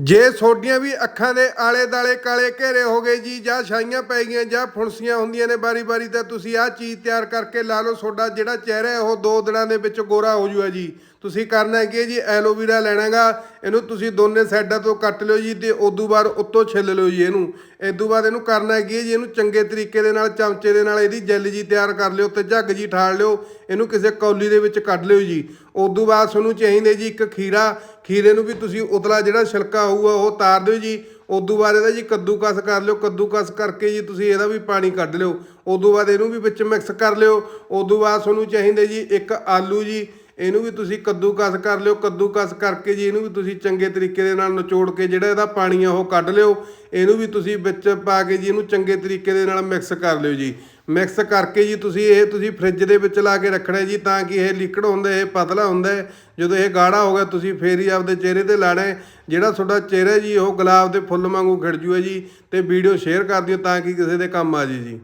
ਜੇ ਤੁਹਾਡੀਆਂ ਵੀ ਅੱਖਾਂ ਦੇ ਆਲੇ ਦਾਲੇ ਕਾਲੇ ਘੇਰੇ ਹੋ ਗਏ ਜੀ, ਜਾਂ ਛਾਈਆਂ ਪੈ ਗਈਆਂ, ਜਾਂ ਫੁਣਸੀਆਂ ਹੁੰਦੀਆਂ ਨੇ ਬਾਰੀ-ਬਾਰੀ ਤਾਂ ਤੁਸੀਂ ਆਹ ਚੀਜ਼ ਤਿਆਰ ਕਰਕੇ ਲਾ ਲਓ। ਤੁਹਾਡਾ ਜਿਹੜਾ ਚਿਹਰਾ ਉਹ ਦੋ ਦਿਨਾਂ ਦੇ ਵਿੱਚ ਗੋਰਾ ਹੋ ਜੂਗਾ ਜੀ। ਤੁਸੀਂ ਕਰਨਾ ਕੀ ਹੈ ਜੀ? ਐਲੋਵੀਰਾ ਲੈਣਾਗਾ। ਇਹਨੂੰ ਤੁਸੀਂ ਦੋਨੇ ਸਾਈਡਾਂ ਤੋਂ ਕੱਟ ਲਿਓ ਜੀ ਤੇ ਉਦੋਂ ਬਾਅਦ ਉੱਤੋਂ ਛਿੱਲ ਲਿਓ ਜੀ ਇਹਨੂੰ। ਇਦੋਂ ਬਾਅਦ ਇਹਨੂੰ ਕਰਨਾ ਹੈ ਜੀ? ਇਹਨੂੰ ਚੰਗੇ ਤਰੀਕੇ ਦੇ ਨਾਲ, ਚਮਚੇ ਦੇ ਨਾਲ ਇਹਦੀ ਜੈਲ ਜੀ ਤਿਆਰ ਕਰ ਲਿਓ ਤੇ ਝੱਗ ਜੀ ਠਾਲ ਲਿਓ। ਇਹਨੂੰ ਕਿਸੇ ਕੌਲੀ ਦੇ ਵਿੱਚ ਕੱਢ ਲਿਓ ਜੀ। ਉਦੋਂ ਬਾਅਦ ਤੁਹਾਨੂੰ ਚਾਹੀਦੇ ਜੀ ਇੱਕ ਖੀਰਾ। ਖੀਰੇ ਨੂੰ ਵੀ ਤੁਸੀਂ ਉਤਲਾ ਜਿਹੜਾ ਛਿਲਕਾ ਹੋਊਗਾ ਉਹ ਤਾਰ ਦਿਓ ਜੀ। ਉਦੋਂ ਬਾਅਦ ਇਹਦਾ ਜੀ ਕੱਦੂਕਸ ਕਰ ਲਿਓ। ਕੱਦੂਕਸ ਕਰਕੇ ਜੀ ਤੁਸੀਂ ਇਹਦਾ ਵੀ ਪਾਣੀ ਕੱਢ ਲਿਓ। ਉਦੋਂ ਬਾਅਦ ਇਹਨੂੰ ਵੀ ਵਿੱਚ ਮਿਕਸ ਕਰ ਲਿਓ। ਉਦੋਂ ਬਾਅਦ ਤੁਹਾਨੂੰ ਚਾਹੀਦੇ ਜੀ ਇੱਕ ਆਲੂ ਜੀ। ਇਹਨੂੰ ਵੀ ਤੁਸੀਂ ਕੱਦੂਕਸ ਕਰ ਲਿਓ, ਕੱਦੂਕਸ ਕਰਕੇ ਜੀ ਇਹਨੂੰ ਵੀ ਤੁਸੀਂ ਚੰਗੇ ਤਰੀਕੇ ਦੇ ਨਾਲ ਨਿਚੋੜ ਕੇ ਜਿਹੜਾ ਇਹਦਾ ਪਾਣੀ ਆ ਉਹ ਕੱਢ ਲਿਓ। ਇਹਨੂੰ ਵੀ ਤੁਸੀਂ ਵਿੱਚ ਪਾ ਕੇ ਜੀ ਇਹਨੂੰ ਚੰਗੇ ਤਰੀਕੇ ਦੇ ਨਾਲ ਮਿਕਸ ਕਰ ਲਿਓ ਜੀ। ਮਿਕਸ ਕਰਕੇ ਜੀ ਤੁਸੀਂ ਇਹ ਤੁਸੀਂ ਫ੍ਰਿਜ ਦੇ ਵਿੱਚ ਲਾ ਕੇ ਰੱਖਣਾ ਜੀ ਤਾਂ ਕਿ ਇਹ ਲਿਕਵਿਡ ਹੁੰਦਾ, ਇਹ ਪਤਲਾ ਹੁੰਦਾ। ਜਦੋਂ ਇਹ ਗਾੜਾ ਹੋ ਗਿਆ ਤੁਸੀਂ ਫੇਰ ਹੀ ਆਪਦੇ ਚਿਹਰੇ ਤੇ ਲਾਣਾ ਜਿਹੜਾ ਤੁਹਾਡਾ ਚਿਹਰਾ ਜੀ, ਉਹ ਗੁਲਾਬ ਦੇ ਫੁੱਲ ਵਾਂਗੂ ਖਿੜ ਜੂਗਾ ਜੀ। ਤੇ ਵੀਡੀਓ ਸ਼ੇਅਰ ਕਰ ਦਿਓ ਤਾਂ ਕਿ ਕਿਸੇ ਦੇ ਕੰਮ ਆ ਜੇ ਜੀ।